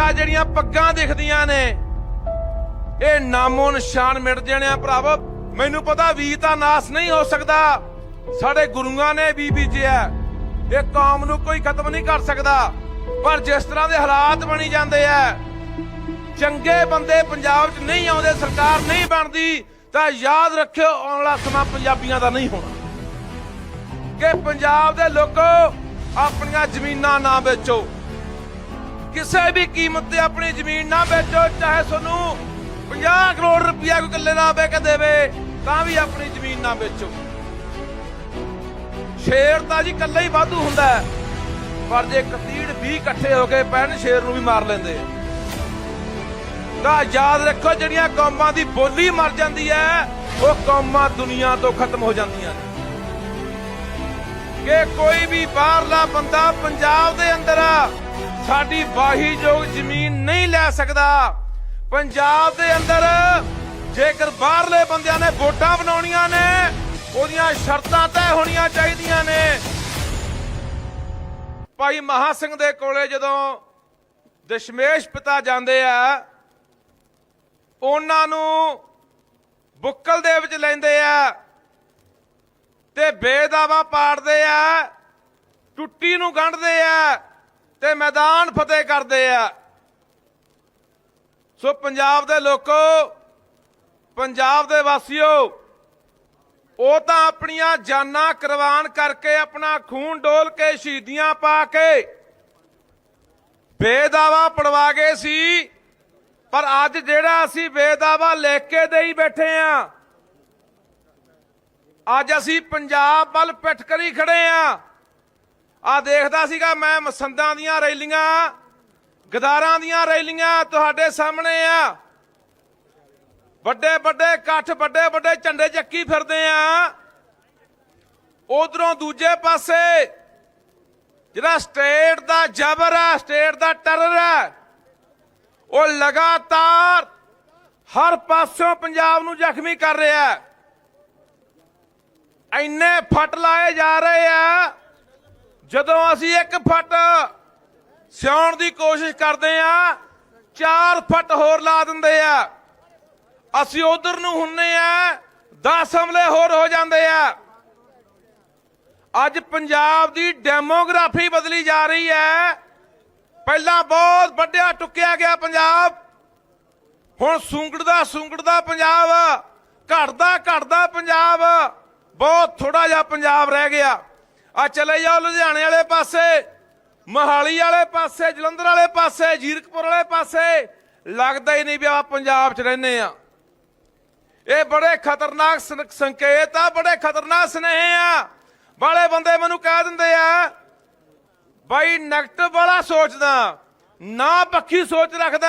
ਆ ਜਿਹੜੀਆਂ ਪੱਗਾਂ ਦਿਖਦੀਆਂ ਨੇ। ਇਹ ਨਾਮੋ ਨਿਸ਼ਾਨ ਮਿਟ ਜਾਣਿਆ ਭਰਾਵੋ। ਮੈਨੂੰ ਪਤਾ ਵੀ ਤਾਂ ਨਾਸ ਨਹੀਂ ਹੋ ਸਕਦਾ। ਸਾਡੇ ਗੁਰੂਆਂ ਨੇ ਵੀ ਬੀਜਿਆ। ਇਹ ਕੌਮ ਨੂੰ ਕੋਈ ਖਤਮ ਨਹੀਂ ਕਰ ਸਕਦਾ। ਪਰ ਜਿਸ ਤਰ੍ਹਾਂ ਦੇ ਹਾਲਾਤ ਬਣੀ ਜਾਂਦੇ ਆ, ਚੰਗੇ ਬੰਦੇ ਪੰਜਾਬ 'ਚ ਨਹੀਂ ਆਉਂਦੇ, ਸਰਕਾਰ ਨਹੀਂ ਬਣਦੀ, ਤਾਂ ਯਾਦ ਰੱਖਿਓ, ਆਉਣ ਵਾਲਾ ਸਮਾਂ ਪੰਜਾਬੀਆਂ ਦਾ ਨਹੀਂ ਹੋਣਾ। ਕਿ ਪੰਜਾਬ ਦੇ ਲੋਕੋ ਆਪਣੀਆਂ ਜ਼ਮੀਨਾਂ ਨਾ ਵੇਚੋ। ਕਿਸੇ ਵੀ ਕੀਮਤ ਤੇ ਆਪਣੀ ਜ਼ਮੀਨ ਨਾ ਵੇਚੋ, ਚਾਹੇ ਤੁਹਾਨੂੰ 50 ਕਰੋੜ ਰੁਪਇਆ ਕੋਈ ਇਕੱਲੇ ਨਾ ਵੇ ਦੇਵੇ, ਤਾਂ ਵੀ ਆਪਣੀ ਜ਼ਮੀਨ ਨਾ ਵੇਚੋ। ਸ਼ੇਰ ਤਾਂ ਜੀ ਇਕੱਲਾ ਹੀ ਵਾਧੂ ਹੁੰਦਾ ਪਰ ਜੇ ਕਤੀੜ 20 ਇਕੱਠੇ ਹੋ ਕੇ ਪੈਣ ਸ਼ੇਰ ਨੂੰ ਵੀ ਮਾਰ ਲੈਂਦੇ। ਆ ਤਾਂ ਯਾਦ ਰੱਖੋ, ਜਿਹੜੀਆਂ ਕੌਮਾਂ ਦੀ ਬੋਲੀ ਮਰ ਜਾਂਦੀ ਹੈ, ਉਹ ਕੌਮਾਂ ਦੁਨੀਆ ਤੋਂ ਖਤਮ ਹੋ ਜਾਂਦੀਆਂ ਨੇ। ਕਿ ਕੋਈ ਵੀ ਬਾਹਰਲਾ ਬੰਦਾ ਪੰਜਾਬ ਦੇ ਅੰਦਰ ਸਾਡੀ ਵਾਹੀਯੋਗ ਜ਼ਮੀਨ ਨਹੀਂ ਲੈ ਸਕਦਾ। ਪੰਜਾਬ ਦੇ ਅੰਦਰ ਜੇਕਰ ਬਾਹਰਲੇ ਬੰਦਿਆਂ ਨੇ ਵੋਟਾਂ ਬਣਾਉਣੀਆਂ ਨੇ, ਉਹਦੀਆਂ ਸ਼ਰਤਾਂ ਤੈਅ ਹੋਣੀਆਂ ਚਾਹੀਦੀਆਂ ਨੇ। ਭਾਈ ਮਹਾ ਸਿੰਘ ਦੇ ਕੋਲੇ ਜਦੋਂ ਦਸ਼ਮੇਸ਼ ਪਿਤਾ ਜਾਂਦੇ ਆ, ਉਹਨਾਂ ਨੂੰ ਬੁੱਕਲ ਦੇ ਵਿੱਚ ਲੈਂਦੇ ਆ ਤੇ ਬੇਦਾਵਾ ਪਾੜਦੇ ਆ, ਟੁੱਟੀ ਨੂੰ ਗੰਢਦੇ ਆ। ਤੇ ਮੈਦਾਨ ਫਤਿਹ ਕਰਦੇ ਆ। ਸੋ ਪੰਜਾਬ ਦੇ ਲੋਕੋ, ਪੰਜਾਬ ਦੇ ਵਾਸੀਓ, ਉਹ ਤਾਂ ਆਪਣੀਆਂ ਜਾਨਾਂ ਕੁਰਬਾਨ ਕਰਕੇ ਆਪਣਾ ਖੂਨ ਡੋਲ ਕੇ ਸ਼ਹੀਦੀਆਂ ਪਾ ਕੇ ਬੇਦਾਵਾ ਪੜਵਾ ਗਏ ਸੀ। ਪਰ ਅੱਜ ਜਿਹੜਾ ਅਸੀਂ ਬੇਦਾਵਾ ਲਿਖ ਕੇ ਦੇਈ ਬੈਠੇ ਆਂ, ਅੱਜ ਅਸੀਂ ਪੰਜਾਬ ਵੱਲ ਪਿੱਠ ਕਰੀ ਖੜੇ ਆ। ਆ ਦੇਖਦਾ ਸੀਗਾ ਮੈਂ ਮਸੰਦਾਂ ਦੀਆਂ ਰੈਲੀਆਂ, ਗਦਾਰਾਂ ਦੀਆਂ ਰੈਲੀਆਂ ਤੁਹਾਡੇ ਸਾਹਮਣੇ ਆ। ਵੱਡੇ ਵੱਡੇ ਇਕੱਠ, ਵੱਡੇ ਵੱਡੇ ਝੰਡੇ ਚੱਕੀ ਫਿਰਦੇ ਆ। ਉਧਰੋਂ ਦੂਜੇ ਪਾਸੇ ਜਿਹੜਾ ਸਟੇਟ ਦਾ ਜ਼ਬਰ ਹੈ ਸਟੇਟ ਦਾ ਟਰਰ ਹੈ ਉਹ ਲਗਾਤਾਰ ਹਰ ਪਾਸਿਓਂ ਪੰਜਾਬ ਨੂੰ ਜ਼ਖਮੀ ਕਰ ਰਿਹਾ। ਹੈ ਇੰਨੇ ਫੱਟ ਲਾਏ ਜਾ ਰਹੇ ਆ। ਜਦੋਂ ਅਸੀਂ ਇੱਕ ਫੱਟ ਸਿਉਣ ਦੀ ਕੋਸ਼ਿਸ਼ ਕਰਦੇ ਆ, ਚਾਰ ਫੱਟ ਹੋਰ ਲਾ ਦਿੰਦੇ ਆ। ਅਸੀਂ ਉਧਰ ਨੂੰ ਹੁੰਨੇ ਆ 10 ਹਮਲੇ ਹੋਰ ਹੋ ਜਾਂਦੇ ਆ। ਅੱਜ ਪੰਜਾਬ ਦੀ ਡੈਮੋਗ੍ਰਾਫੀ ਬਦਲੀ ਜਾ ਰਹੀ ਹੈ। ਪਹਿਲਾਂ ਬਹੁਤ ਵੱਡਿਆ ਟੁੱਕਿਆ ਗਿਆ ਪੰਜਾਬ। ਹੁਣ ਸੁੰਗੜਦਾ ਸੁੰਗੜਦਾ ਪੰਜਾਬ, ਘਟਦਾ ਘਟਦਾ ਪੰਜਾਬ। ਬਹੁਤ ਥੋੜਾ ਜਿਹਾ ਪੰਜਾਬ ਰਹਿ ਗਿਆ। ਆ ਚਲੇ ਜਾਓ ਲੁਧਿਆਣੇ ਵਾਲੇ ਪਾਸੇ, ਮਹਾਲੀ ਵਾਲੇ ਪਾਸੇ, ਜਲੰਧਰ ਵਾਲੇ ਪਾਸੇ, ਜੀਰਕਪੁਰ ਵਾਲੇ ਪਾਸੇ। ਲੱਗਦਾ ਹੀ ਨਹੀਂ ਵੀ ਆ ਪੰਜਾਬ 'ਚ ਰਹਿੰਦੇ ਆ ਇਹ ਬੜੇ ਖਤਰਨਾਕ ਸੰਕੇਤ ਆ, ਬੜੇ ਖਤਰਨਾਕ ਸੁਨੇਹੇ ਆ। ਬਾਲੇ ਬੰਦੇ ਮੈਨੂੰ ਕਹਿ ਦਿੰਦੇ ਆ, ਬਾਈ ਨੈਗੇਟਿਵ ਵਾਲਾ ਸੋਚਦਾ, ਨਾ ਪੱਖੀ ਸੋਚ ਰੱਖਦਾ।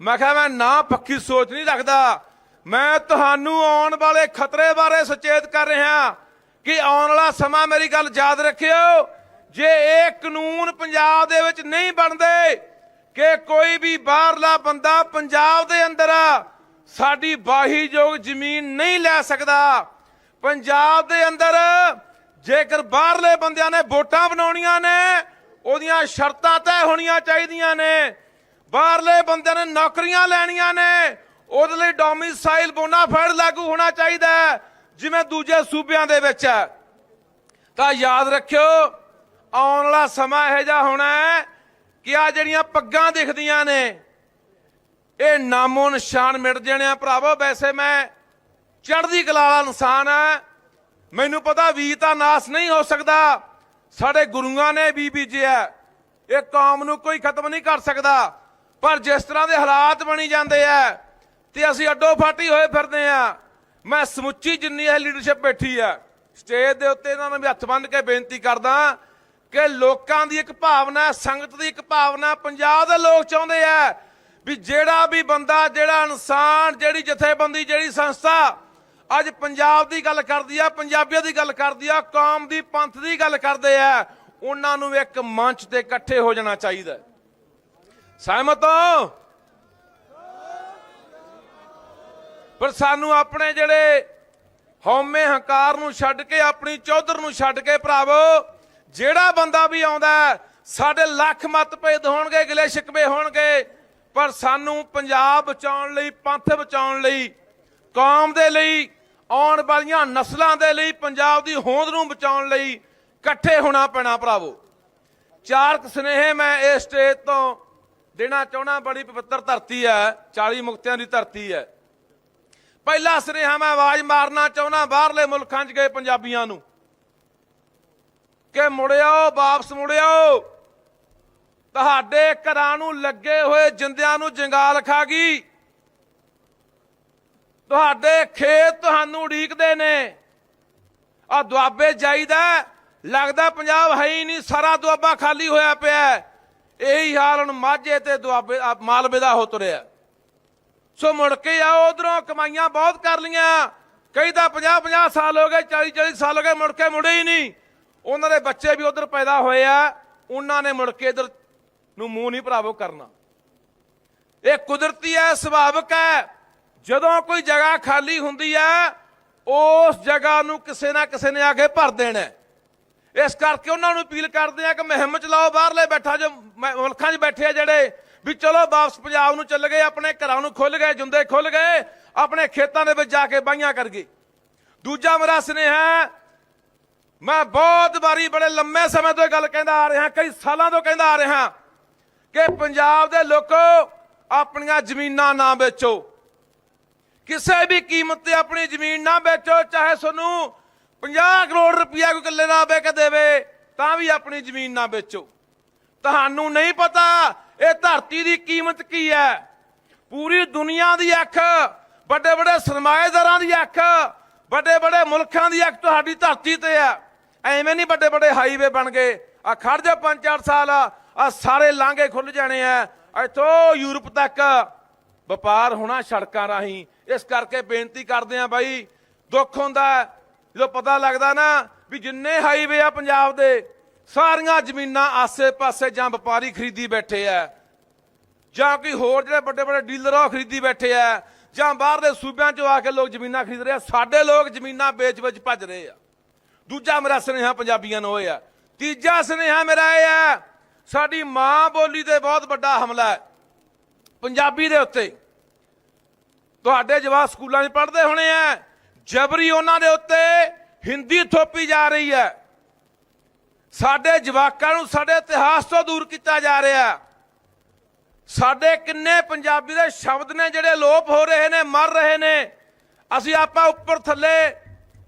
ਮੈਂ ਕਿਹਾ ਮੈਂ ਨਾ ਪੱਖੀ ਸੋਚ ਨਹੀਂ ਰੱਖਦਾ। ਮੈਂ ਤੁਹਾਨੂੰ ਆਉਣ ਵਾਲੇ ਖਤਰੇ ਬਾਰੇ ਸੁਚੇਤ ਕਰ ਰਿਹਾ। ਕਿ ਆਉਣ ਵਾਲਾ ਸਮਾਂ ਮੇਰੀ ਗੱਲ ਯਾਦ ਰੱਖਿਓ ਜੇ ਇਹ ਕਾਨੂੰਨ ਪੰਜਾਬ ਦੇ ਵਿੱਚ ਨਹੀਂ ਬਣਦੇ ਕਿ ਕੋਈ ਵੀ ਬਾਹਰਲਾ ਬੰਦਾ ਪੰਜਾਬ ਦੇ ਅੰਦਰ ਸਾਡੀ ਵਾਹੀਯੋਗ ਜ਼ਮੀਨ ਨਹੀਂ ਲੈ ਸਕਦਾ। ਪੰਜਾਬ ਦੇ ਅੰਦਰ ਜੇਕਰ ਬਾਹਰਲੇ ਬੰਦਿਆਂ ਨੇ ਵੋਟਾਂ ਬਣਾਉਣੀਆਂ ਨੇ ਉਹਦੀਆਂ ਸ਼ਰਤਾਂ ਤੈਅ ਹੋਣੀਆਂ ਚਾਹੀਦੀਆਂ ਨੇ। ਬਾਹਰਲੇ ਬੰਦਿਆਂ ਨੇ ਨੌਕਰੀਆਂ ਲੈਣੀਆਂ ਨੇ ਉਹਦੇ ਲਈ ਡੋਮਿਸਾਈਲ ਬੋਨਾਫਾਈਡ ਲਾਗੂ ਹੋਣਾ ਚਾਹੀਦਾ ਹੈ, ਜਿਵੇਂ ਦੂਜੇ ਸੂਬਿਆਂ ਦੇ ਵਿੱਚ ਹੈ। ਤਾਂ ਯਾਦ ਰੱਖਿਓ, ਆਉਣ ਵਾਲਾ ਸਮਾਂ ਇਹੋ ਜਿਹਾ ਹੋਣਾ ਹੈ ਕਿ ਆ ਜਿਹੜੀਆਂ ਪੱਗਾਂ ਦਿਖਦੀਆਂ ਨੇ, ਇਹ ਨਾਮੋ ਨਿਸ਼ਾਨ ਮਿਟ ਜਾਣਿਆ ਭਰਾਵੋ, ਵੈਸੇ ਮੈਂ ਚੜ੍ਹਦੀ ਕਲਾ ਵਾਲਾ ਇਨਸਾਨ ਹੈ। ਮੈਨੂੰ ਪਤਾ ਵੀ ਤਾਂ ਨਾਸ ਨਹੀਂ ਹੋ ਸਕਦਾ। ਸਾਡੇ ਗੁਰੂਆਂ ਨੇ ਵੀ ਬੀਜਿਆ। ਇਹ ਕੌਮ ਨੂੰ ਕੋਈ ਖਤਮ ਨਹੀਂ ਕਰ ਸਕਦਾ। ਪਰ ਜਿਸ ਤਰ੍ਹਾਂ ਦੇ ਹਾਲਾਤ ਬਣੀ ਜਾਂਦੇ ਆ ਤੇ ਅਸੀਂ ਅੱਡੋ ਫਾਟੀ ਹੋਏ ਫਿਰਦੇ ਆ ਮੈਂ ਸਮੁੱਚੀ ਜਿੰਨੀ ਇਹ ਲੀਡਰਸ਼ਿਪ ਬੈਠੀ ਆ ਸਟੇਜ ਦੇ ਉੱਤੇ ਇਹਨਾਂ ਨੂੰ ਵੀ ਹੱਥ ਬੰਨ੍ਹ ਕੇ ਬੇਨਤੀ ਕਰਦਾ ਕਿ ਲੋਕਾਂ ਦੀ ਇੱਕ ਭਾਵਨਾ, ਸੰਗਤ ਦੀ ਇੱਕ ਭਾਵਨਾ ਪੰਜਾਬ ਦੇ ਲੋਕ ਚਾਹੁੰਦੇ ਆ ਵੀ ਜਿਹੜਾ ਵੀ ਬੰਦਾ, ਜਿਹੜਾ ਇਨਸਾਨ, ਜਿਹੜੀ ਜਥੇਬੰਦੀ, ਜਿਹੜੀ ਸੰਸਥਾ ਅੱਜ ਪੰਜਾਬ ਦੀ ਗੱਲ ਕਰਦੀ ਆ, ਪੰਜਾਬੀਆਂ ਦੀ ਗੱਲ ਕਰਦੀ ਆ, ਕੌਮ ਦੀ, ਪੰਥ ਦੀ ਗੱਲ ਕਰਦੇ ਆ, ਉਹਨਾਂ ਨੂੰ ਇੱਕ ਮੰਚ ਤੇ ਇਕੱਠੇ ਹੋ ਜਾਣਾ ਚਾਹੀਦਾ। ਸਹਿਮਤ ਹੋ? ਪਰ ਸਾਨੂੰ ਆਪਣੇ ਜਿਹੜੇ ਹਉਮੈ ਹੰਕਾਰ ਨੂੰ ਛੱਡ ਕੇ, ਆਪਣੀ ਚੌਧਰ ਨੂੰ ਛੱਡ ਕੇ ਭਰਾਵੋ, ਜਿਹੜਾ ਬੰਦਾ ਵੀ ਆਉਂਦਾ ਸਾਡੇ ਲੱਖ ਮਤਭੇਦ ਹੋਣਗੇ, ਗਿਲੇ ਸ਼ਿਕਵੇ ਹੋਣਗੇ, ਪਰ ਸਾਨੂੰ ਪੰਜਾਬ ਬਚਾਉਣ ਲਈ, ਪੰਥ ਬਚਾਉਣ ਲਈ, ਕੌਮ ਦੇ ਲਈ, ਆਉਣ ਵਾਲੀਆਂ ਨਸਲਾਂ ਦੇ ਲਈ, ਪੰਜਾਬ ਦੀ ਹੋਂਦ ਨੂੰ ਬਚਾਉਣ ਲਈ ਇਕੱਠੇ ਹੋਣਾ ਪੈਣਾ ਭਰਾਵੋ। ਚਾਰ ਕੁ ਸੁਨੇਹੇ ਮੈਂ ਇਸ ਸਟੇਜ ਤੋਂ ਦੇਣਾ ਚਾਹਣਾ ਬੜੀ ਪਵਿੱਤਰ ਧਰਤੀ ਹੈ 40 ਮੁਕਤਿਆਂ ਦੀ ਧਰਤੀ ਹੈ। ਪਹਿਲਾ ਸੁਨੇਹਾ ਮੈਂ ਆਵਾਜ਼ ਮਾਰਨਾ ਚਾਹੁੰਦਾ, ਬਾਹਰਲੇ ਮੁਲਕਾਂ 'ਚ ਗਏ ਪੰਜਾਬੀਆਂ ਨੂੰ। ਕਿ ਮੁੜਿਓ, ਵਾਪਸ ਮੁੜਿਓ। ਤੁਹਾਡੇ ਘਰਾਂ ਨੂੰ ਲੱਗੇ ਹੋਏ ਜਿੰਦਿਆਂ ਨੂੰ ਜੰਗਾਲ ਖਾ ਗਈ। ਤੁਹਾਡੇ ਖੇਤ ਤੁਹਾਨੂੰ ਉਡੀਕਦੇ ਨੇ। ਆ ਦੁਆਬੇ ਜਾਈਦਾ ਲੱਗਦਾ ਪੰਜਾਬ ਹੈ ਹੀ ਨਹੀਂ, ਸਾਰਾ ਦੁਆਬਾ ਖਾਲੀ ਹੋਇਆ ਪਿਆ ਇਹੀ ਹਾਲ ਹੁਣ ਮਾਝੇ ਤੇ ਦੁਆਬੇ ਮਾਲਵੇ ਦਾ ਹੋ ਤੁਰਿਆ। ਸੋ ਮੁੜ ਕੇ ਆਓ, ਉਧਰੋਂ ਕਮਾਈਆਂ ਬਹੁਤ ਕਰ ਲੀਆਂ ਕਈ ਤਾਂ 50 50 ਸਾਲ ਹੋ ਗਏ 40 40 ਸਾਲ ਹੋ ਗਏ, ਮੁੜ ਕੇ ਮੁੜੇ ਹੀ ਨਹੀਂ। ਉਹਨਾਂ ਦੇ ਬੱਚੇ ਵੀ ਉਧਰ ਪੈਦਾ ਹੋਏ ਆ, ਉਹਨਾਂ ਨੇ ਮੁੜ ਕੇ ਇਧਰ ਨੂੰ ਮੂੰਹ ਨਹੀਂ ਭਰਾਵੋ ਕਰਨਾ। ਇਹ ਕੁਦਰਤੀ ਹੈ ਸੁਭਾਵਿਕ ਹੈ ਜਦੋਂ ਕੋਈ ਜਗ੍ਹਾ ਖਾਲੀ ਹੁੰਦੀ ਹੈ ਉਸ ਜਗ੍ਹਾ ਨੂੰ ਕਿਸੇ ਨਾ ਕਿਸੇ ਨੇ ਆ ਕੇ ਭਰ ਦੇਣਾ ਇਸ ਕਰਕੇ ਉਹਨਾਂ ਨੂੰ ਅਪੀਲ ਕਰਦੇ ਆ ਕਿ ਮੁਹਿੰਮ ਚਲਾਓ ਬਾਹਰਲੇ ਬੈਠਾ ਜੋ ਮੁਲਕਾਂ 'ਚ ਬੈਠੇ ਆ ਜਿਹੜੇ ਵੀ ਚਲੋ ਵਾਪਸ ਪੰਜਾਬ ਨੂੰ ਚੱਲ ਗਏ, ਆਪਣੇ ਘਰਾਂ ਨੂੰ ਖੁੱਲ ਗਏ, ਜੁੰਦੇ ਖੁੱਲ ਗਏ, ਆਪਣੇ ਖੇਤਾਂ ਦੇ ਵਿੱਚ ਜਾ ਕੇ ਬਾਈਆਂ ਕਰ ਗਏ। ਦੂਜਾ ਮੇਰਾ ਸੁਨੇਹਾ ਹੈ, ਮੈਂ ਬਹੁਤ ਵਾਰੀ ਬੜੇ ਲੰਮੇ ਸਮੇਂ ਤੋਂ ਇਹ ਗੱਲ ਕਹਿੰਦਾ ਆ ਰਿਹਾ, ਕਈ ਸਾਲਾਂ ਤੋਂ ਕਹਿੰਦਾ ਆ ਰਿਹਾ ਕਿ ਪੰਜਾਬ ਦੇ ਲੋਕੋ ਆਪਣੀਆਂ ਜ਼ਮੀਨਾਂ ਨਾ ਵੇਚੋ। ਕਿਸੇ ਵੀ ਕੀਮਤ ਤੇ ਆਪਣੀ ਜ਼ਮੀਨ ਨਾ ਵੇਚੋ, ਚਾਹੇ ਤੁਹਾਨੂੰ 50 ਕਰੋੜ ਰੁਪਇਆ ਕੋਈ ਇਕੱਲੇ ਦਾ ਕੇ ਦੇਵੇ, ਤਾਂ ਵੀ ਆਪਣੀ ਜ਼ਮੀਨ ਨਾ ਵੇਚੋ। ਤੁਹਾਨੂੰ ਨਹੀਂ ਪਤਾ ਇਹ ਧਰਤੀ ਦੀ ਕੀਮਤ ਕੀ ਹੈ? ਪੂਰੀ ਦੁਨੀਆ ਦੀ ਅੱਖ, ਵੱਡੇ ਵੱਡੇ ਸਰਮਾਏਦਾਰਾਂ ਦੀ ਅੱਖ, ਵੱਡੇ ਵੱਡੇ ਮੁਲਕਾਂ ਦੀ ਅੱਖ ਤੁਹਾਡੀ ਧਰਤੀ ਤੇ ਹੈ। ਐਵੇਂ ਨਹੀਂ ਵੱਡੇ ਵੱਡੇ ਹਾਈਵੇ ਬਣ ਗਏ। ਆ ਖੜ ਜਾ ਪੰਜ ਚਾਰ ਸਾਲ ਆ ਸਾਰੇ ਲਾਂਘੇ ਖੁੱਲ ਜਾਣੇ ਆ। ਇੱਥੋਂ ਯੂਰਪ ਤੱਕ ਵਪਾਰ ਹੋਣਾ ਸੜਕਾਂ ਰਾਹੀਂ। ਇਸ ਕਰਕੇ ਬੇਨਤੀ ਕਰਦੇ ਆ ਬਾਈ, ਦੁੱਖ ਹੁੰਦਾ ਜਦੋਂ ਪਤਾ ਲੱਗਦਾ ਨਾ ਵੀ ਜਿੰਨੇ ਹਾਈਵੇ ਆ ਪੰਜਾਬ ਦੇ ਸਾਰੀਆਂ ਜ਼ਮੀਨਾਂ ਆਸੇ-ਪਾਸੇ ਜਾਂ ਵਪਾਰੀ ਖਰੀਦੀ ਬੈਠੇ ਆ ਜਾਂ ਕੋਈ ਹੋਰ ਜਿਹੜੇ ਵੱਡੇ ਵੱਡੇ ਡੀਲਰ ਆ, ਉਹ ਖਰੀਦੀ ਬੈਠੇ ਆ ਜਾਂ ਬਾਹਰ ਦੇ ਸੂਬਿਆਂ ਚੋਂ ਆ ਕੇ ਲੋਕ ਜ਼ਮੀਨਾਂ ਖਰੀਦ ਰਹੇ ਆ। ਸਾਡੇ ਲੋਕ ਜ਼ਮੀਨਾਂ ਵੇਚ-ਵੇਚ ਭੱਜ ਰਹੇ ਆ। ਦੂਜਾ ਮੇਰਾ ਸੁਨੇਹਾ ਪੰਜਾਬੀਆਂ ਨੂੰ ਹੋਇਆ ਤੀਜਾ ਸੁਨੇਹਾ ਮੇਰਾ ਇਹ ਹੈ ਸਾਡੀ ਮਾਂ ਬੋਲੀ ਤੇ ਬਹੁਤ ਵੱਡਾ ਹਮਲਾ ਹੈ ਪੰਜਾਬੀ ਦੇ ਉੱਤੇ। ਤੁਹਾਡੇ ਜਵਾਬ ਸਕੂਲਾਂ 'ਚ ਪੜ੍ਹਦੇ ਹੋਣੇ ਆ ਜਬਰੀ ਉਹਨਾਂ ਦੇ ਉੱਤੇ ਹਿੰਦੀ ਥੋਪੀ ਜਾ ਰਹੀ ਹੈ ਸਾਡੇ ਜਵਾਕਾਂ ਨੂੰ ਸਾਡੇ ਇਤਿਹਾਸ ਤੋਂ ਦੂਰ ਕੀਤਾ ਜਾ ਰਿਹਾ। ਸਾਡੇ ਕਿੰਨੇ ਪੰਜਾਬੀ ਦੇ ਸ਼ਬਦ ਨੇ ਜਿਹੜੇ ਲੋਪ ਹੋ ਰਹੇ ਨੇ, ਮਰ ਰਹੇ ਨੇ। ਅਸੀਂ ਆਪਾਂ ਉੱਪਰ ਥੱਲੇ,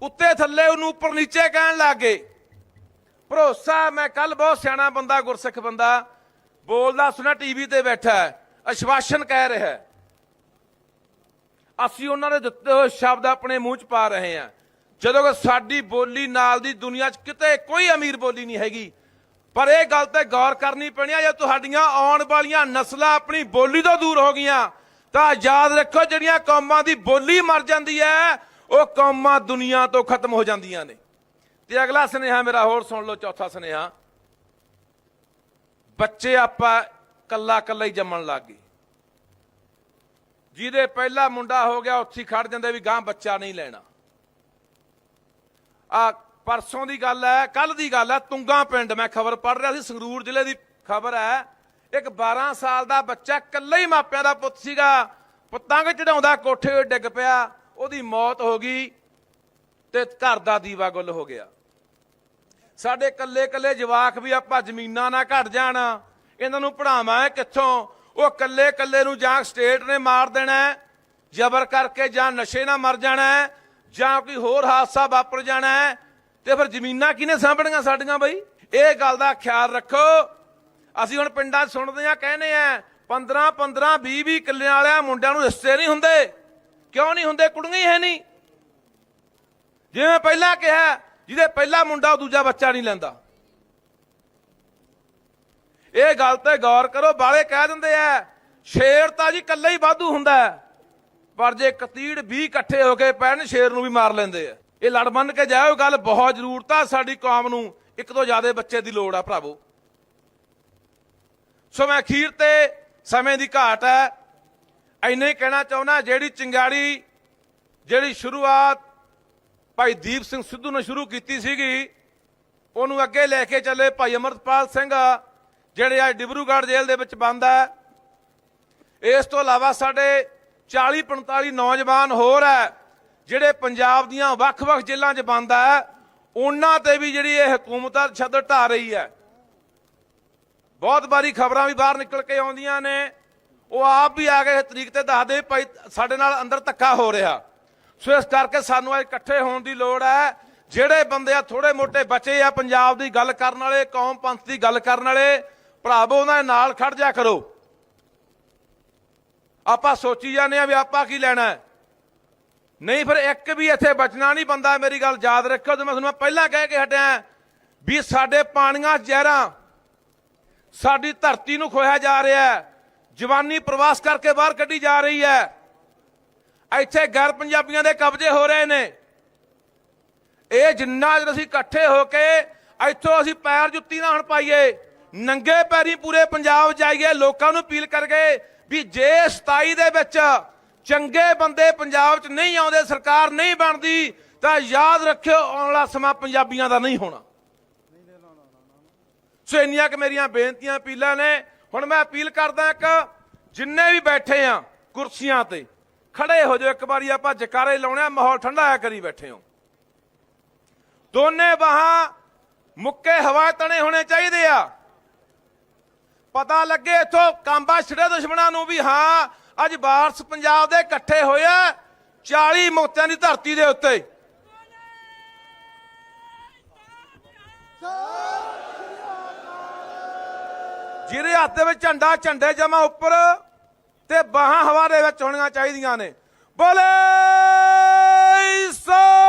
ਉੱਤੇ ਥੱਲੇ ਉਹਨੂੰ ਉੱਪਰ ਨੀਚੇ ਕਹਿਣ ਲੱਗੇ। ਭਰੋਸਾ, ਮੈਂ ਕੱਲ ਬਹੁਤ ਸਿਆਣਾ ਬੰਦਾ, ਗੁਰਸਿੱਖ ਬੰਦਾ, ਬੋਲਦਾ ਸੁਣਾ ਟੀਵੀ ਤੇ ਬੈਠਾ ਅਸ਼ਵਾਸਨ ਕਹਿ ਰਿਹਾ ਅਸੀਂ ਉਹਨਾਂ ਦੇ ਦਿੱਤੇ ਹੋਏ ਸ਼ਬਦ ਆਪਣੇ ਮੂੰਹ 'ਚ ਪਾ ਰਹੇ ਹਾਂ। ਜਦੋਂ ਕਿ ਸਾਡੀ ਬੋਲੀ ਨਾਲ ਦੀ ਦੁਨੀਆ 'ਚ ਕਿਤੇ ਕੋਈ ਅਮੀਰ ਬੋਲੀ ਨਹੀਂ ਹੈਗੀ। ਪਰ ਇਹ ਗੱਲ ਤੇ ਗੌਰ ਕਰਨੀ ਪੈਣੀ ਆ, ਜੇ ਤੁਹਾਡੀਆਂ ਆਉਣ ਵਾਲੀਆਂ ਨਸਲਾਂ ਆਪਣੀ ਬੋਲੀ ਤੋਂ ਦੂਰ ਹੋ ਗਈਆਂ, ਤਾਂ ਯਾਦ ਰੱਖੋ ਜਿਹੜੀਆਂ ਕੌਮਾਂ ਦੀ ਬੋਲੀ ਮਰ ਜਾਂਦੀ ਹੈ, ਉਹ ਕੌਮਾਂ ਦੁਨੀਆ ਤੋਂ ਖਤਮ ਹੋ ਜਾਂਦੀਆਂ ਨੇ। ਤੇ ਅਗਲਾ ਸੁਨੇਹਾ ਮੇਰਾ ਹੋਰ ਸੁਣ ਲਓ, ਚੌਥਾ ਸੁਨੇਹਾ। ਬੱਚੇ ਆਪਾਂ ਕੱਲਾ ਕੱਲਾ ਹੀ ਜੰਮਣ ਲੱਗ ਗਏ। ਜਿਹਦੇ ਪਹਿਲਾ ਮੁੰਡਾ ਹੋ ਗਿਆ, ਉੱਥੇ ਖੜ ਜਾਂਦੇ ਵੀ ਗਾਂ ਬੱਚਾ ਨਹੀਂ ਲੈਣਾ। ਆ ਪਰਸੋਂ ਦੀ ਗੱਲ ਹੈ ਕੱਲ ਦੀ ਗੱਲ ਹੈ, ਤੁੰਗਾ ਪਿੰਡ ਮੈਂ ਖਬਰ ਪੜ੍ਹ ਰਿਹਾ ਸੀ, ਸੰਗਰੂਰ ਜ਼ਿਲ੍ਹੇ ਦੀ ਖਬਰ ਹੈ। ਇੱਕ 12 ਸਾਲ ਦਾ ਬੱਚਾ ਇਕੱਲਾ ਹੀ ਮਾਪਿਆਂ ਦਾ ਪੁੱਤ ਸੀਗਾ। ਪਤੰਗ ਚੜਾਉਂਦਾ ਕੋਠੇ 'ਤੇ ਡਿੱਗ ਪਿਆ, ਉਹਦੀ ਮੌਤ ਹੋ ਗਈ ਤੇ ਘਰ ਦਾ ਦੀਵਾ ਗੁੱਲ ਹੋ ਗਿਆ। ਸਾਡੇ ਕੱਲੇ ਕੱਲੇ ਜਵਾਕ ਵੀ ਆਪਾਂ ਜ਼ਮੀਨਾਂ ਨਾ ਘਟ ਜਾਣ, ਇਹਨਾਂ ਨੂੰ ਪੜਾਵਾਂ ਕਿੱਥੋਂ? ਉਹ ਕੱਲੇ ਕੱਲੇ ਨੂੰ ਜਾਂ ਸਟੇਟ ਨੇ ਮਾਰ ਦੇਣਾ, ਜ਼ਬਰ ਕਰਕੇ ਜਾਂ ਨਸ਼ੇ ਨਾਲ ਮਰ ਜਾਣਾ ਜਾਂ ਕੋਈ ਹੋਰ ਹਾਦਸਾ ਵਾਪਰ ਜਾਣਾ ਹੈ, ਤੇ ਫਿਰ ਜ਼ਮੀਨਾਂ ਕਿਹਨੇ ਸਾਂਭਣੀਆਂ ਸਾਡੀਆਂ ਬਈ? ਇਹ ਗੱਲ ਦਾ ਖਿਆਲ ਰੱਖੋ। ਅਸੀਂ ਹੁਣ ਪਿੰਡਾਂ 'ਚ ਸੁਣਦੇ ਆ ਕਹਿੰਦੇ ਆ 15 15 20 20 ਕਿੱਲਿਆਂ ਵਾਲਿਆਂ ਮੁੰਡਿਆਂ ਨੂੰ ਰਿਸ਼ਤੇ ਨਹੀਂ ਹੁੰਦੇ। ਕਿਉਂ ਨਹੀਂ ਹੁੰਦੇ? ਕੁੜੀਆਂ ਹੀ ਹੈ ਨਹੀਂ। ਜਿਵੇਂ ਪਹਿਲਾਂ ਕਿਹਾ ਜਿਹਦੇ ਪਹਿਲਾ ਮੁੰਡਾ ਉਹ ਦੂਜਾ ਬੱਚਾ ਨਹੀਂ ਲੈਂਦਾ। ਇਹ ਗੱਲ ਤੇ ਗੌਰ ਕਰੋ ਬਾਲੇ ਕਹਿ ਦਿੰਦੇ ਆ ਸ਼ੇਰ ਤਾਂ ਜੀ ਇਕੱਲਾ ਹੀ ਵਾਧੂ ਹੁੰਦਾ ਹੈ। ਪਰ ਜੇ ਕਤੀੜ 20 ਇਕੱਠੇ ਹੋ ਕੇ ਪੈਣ ਸ਼ੇਰ ਨੂੰ ਵੀ ਮਾਰ ਲੈਂਦੇ ਆ, ਇਹ ਲੜ ਮੰਨ ਕੇ ਜਾਇਓ, ਗੱਲ ਬਹੁਤ ਜ਼ਰੂਰਤ ਆ ਸਾਡੀ ਕੌਮ ਨੂੰ ਇੱਕ ਤੋਂ ਜ਼ਿਆਦਾ ਬੱਚੇ ਦੀ ਲੋੜ ਆ ਭਰਾਵੋ। ਸੋ ਮੈਂ ਅਖੀਰ ਤੇ ਸਮੇਂ ਦੀ ਘਾਟ ਹੈ ਐਨੇ ਹੀ ਕਹਿਣਾ ਚਾਹੁੰਦਾ, ਜਿਹੜੀ ਚਿੰਗਾੜੀ ਜਿਹੜੀ ਸ਼ੁਰੂਆਤ ਭਾਈ ਦੀਪ ਸਿੰਘ ਸਿੱਧੂ ਨੇ ਸ਼ੁਰੂ ਕੀਤੀ ਸੀਗੀ, ਉਹਨੂੰ ਅੱਗੇ ਲੈ ਕੇ ਚੱਲੇ ਭਾਈ ਅਮਰਤਪਾਲ ਸਿੰਘ, ਜਿਹੜੇ ਅੱਜ ਡਿਬਰੂਗੜ੍ਹ ਜੇਲ੍ਹ ਦੇ ਵਿੱਚ ਬੰਦ ਹੈ। ਇਸ ਤੋਂ ਇਲਾਵਾ ਸਾਡੇ 40 45 ਨੌਜਵਾਨ ਹੋਰ ਹੈ, ਜਿਹੜੇ ਪੰਜਾਬ ਦੀਆਂ ਵੱਖ-ਵੱਖ ਜੇਲ੍ਹਾਂ 'ਚ ਬੰਦ ਹੈ, ਉਹਨਾਂ ਤੇ ਵੀ ਜਿਹੜੀ ਇਹ ਹਕੂਮਤ ਆ ਛੱਦ ਢਾ ਰਹੀ ਹੈ। ਬਹੁਤ ਵਾਰੀ ਖਬਰਾਂ ਵੀ ਬਾਹਰ ਨਿਕਲ ਕੇ ਆਉਂਦੀਆਂ ਨੇ, ਉਹ ਆਪ ਵੀ ਆ ਕੇ ਤਰੀਕ ਤੇ ਦੱਸਦੇ ਵੀ ਭਾਈ ਸਾਡੇ ਨਾਲ ਅੰਦਰ ਧੱਕਾ ਹੋ ਰਿਹਾ। ਸੋ ਇਸ ਕਰਕੇ ਸਾਨੂੰ ਅੱਜ ਇਕੱਠੇ ਹੋਣ ਦੀ ਲੋੜ ਹੈ, ਜਿਹੜੇ ਬੰਦੇ ਆ ਥੋੜੇ ਮੋਟੇ ਬਚੇ ਆ ਪੰਜਾਬ ਦੀ ਗੱਲ ਕਰਨ ਵਾਲੇ, ਕੌਮ ਪੰਥ ਦੀ ਗੱਲ ਕਰਨ ਵਾਲੇ, ਭਰਾਵੋ ਉਹਨਾਂ ਦੇ ਨਾਲ ਖੜ ਜਾ ਕਰੋ। ਆਪਾਂ ਸੋਚੀ ਜਾਂਦੇ ਆ ਵੀ ਆਪਾਂ ਕੀ ਲੈਣਾ ਨਹੀਂ ਫਿਰ ਇੱਕ ਵੀ ਇੱਥੇ ਬਚਣਾ ਨਹੀਂ ਬੰਦਾ, ਮੇਰੀ ਗੱਲ ਯਾਦ ਰੱਖਿਓ ਤੇ ਮੈਂ ਤੁਹਾਨੂੰ ਪਹਿਲਾਂ ਕਹਿ ਕੇ ਹਟਿਆ ਵੀ ਸਾਡੇ ਪਾਣੀਆਂ ਜ਼ਹਿਰਾਂ ਸਾਡੀ ਧਰਤੀ ਨੂੰ ਖੋਇਆ ਜਾ ਰਿਹਾ ਹੈ। ਜਵਾਨੀ ਪ੍ਰਵਾਸ ਕਰਕੇ ਬਾਹਰ ਕੱਢੀ ਜਾ ਰਹੀ ਹੈ। ਇੱਥੇ ਗੈਰ ਪੰਜਾਬੀਆਂ ਦੇ ਕਬਜ਼ੇ ਹੋ ਰਹੇ ਨੇ। ਇਹ ਜਿੰਨਾ ਜਦ ਅਸੀਂ ਇਕੱਠੇ ਹੋ ਕੇ ਇੱਥੋਂ ਅਸੀਂ ਪੈਰ ਜੁੱਤੀ ਨਾ ਹਣ ਪਾਈਏ, ਨੰਗੇ ਪੈਰੀ ਪੂਰੇ ਪੰਜਾਬ ਜਾਈਏ, ਲੋਕਾਂ ਨੂੰ ਅਪੀਲ ਕਰਕੇ ਵੀ ਜੇ 27 ਦੇ ਵਿੱਚ ਚੰਗੇ ਬੰਦੇ ਪੰਜਾਬ 'ਚ ਨਹੀਂ ਆਉਂਦੇ, ਸਰਕਾਰ ਨਹੀਂ ਬਣਦੀ, ਤਾਂ ਯਾਦ ਰੱਖਿਓ ਆਉਣ ਵਾਲਾ ਸਮਾਂ ਪੰਜਾਬੀਆਂ ਦਾ ਨਹੀਂ ਹੋਣਾ। ਸੋ ਇੰਨੀਆਂ ਕਿ ਮੇਰੀਆਂ ਬੇਨਤੀਆਂ, ਅਪੀਲਾਂ ਨੇ। ਹੁਣ ਮੈਂ ਅਪੀਲ ਕਰਦਾ ਇੱਕ, ਜਿੰਨੇ ਵੀ ਬੈਠੇ ਆ ਕੁਰਸੀਆਂ ਤੇ, ਖੜੇ ਹੋ ਜਾਓ ਇੱਕ ਵਾਰੀ, ਆਪਾਂ ਜਕਾਰੇ ਲਾਉਣੇ ਆ, ਮਾਹੌਲ ਠੰਡਾ ਆ ਕਰੀ ਬੈਠੇ ਹੋ। ਦੋਨੇ ਬਾਹਾਂ ਮੁੱਕੇ ਹਵਾ ਤਣੇ ਹੋਣੇ ਚਾਹੀਦੇ ਆ। ਪਤਾ ਲੱਗੇ ਇਥੋਂ ਕਾਂਬਾ ਛੜੇ ਦੁਸ਼ਮਣਾਂ ਨੂੰ ਵੀ ਹਾਂ, ਅੱਜ ਬਾਰਸ ਪੰਜਾਬ ਦੇ ਇਕੱਠੇ ਹੋਏ 40 ਮੋਤਿਆਂ ਦੀ ਧਰਤੀ ਦੇ ਉੱਤੇ। ਜਿਹਦੇ ਹੱਥ ਦੇ ਵਿੱਚ ਝੰਡਾ, ਝੰਡੇ ਜਮਾ ਉੱਪਰ ਤੇ ਬਾਹਾਂ ਹਵਾ ਦੇ ਵਿੱਚ ਹੋਣੀਆਂ ਚਾਹੀਦੀਆਂ ਨੇ। ਬੋਲੇ ਸੋ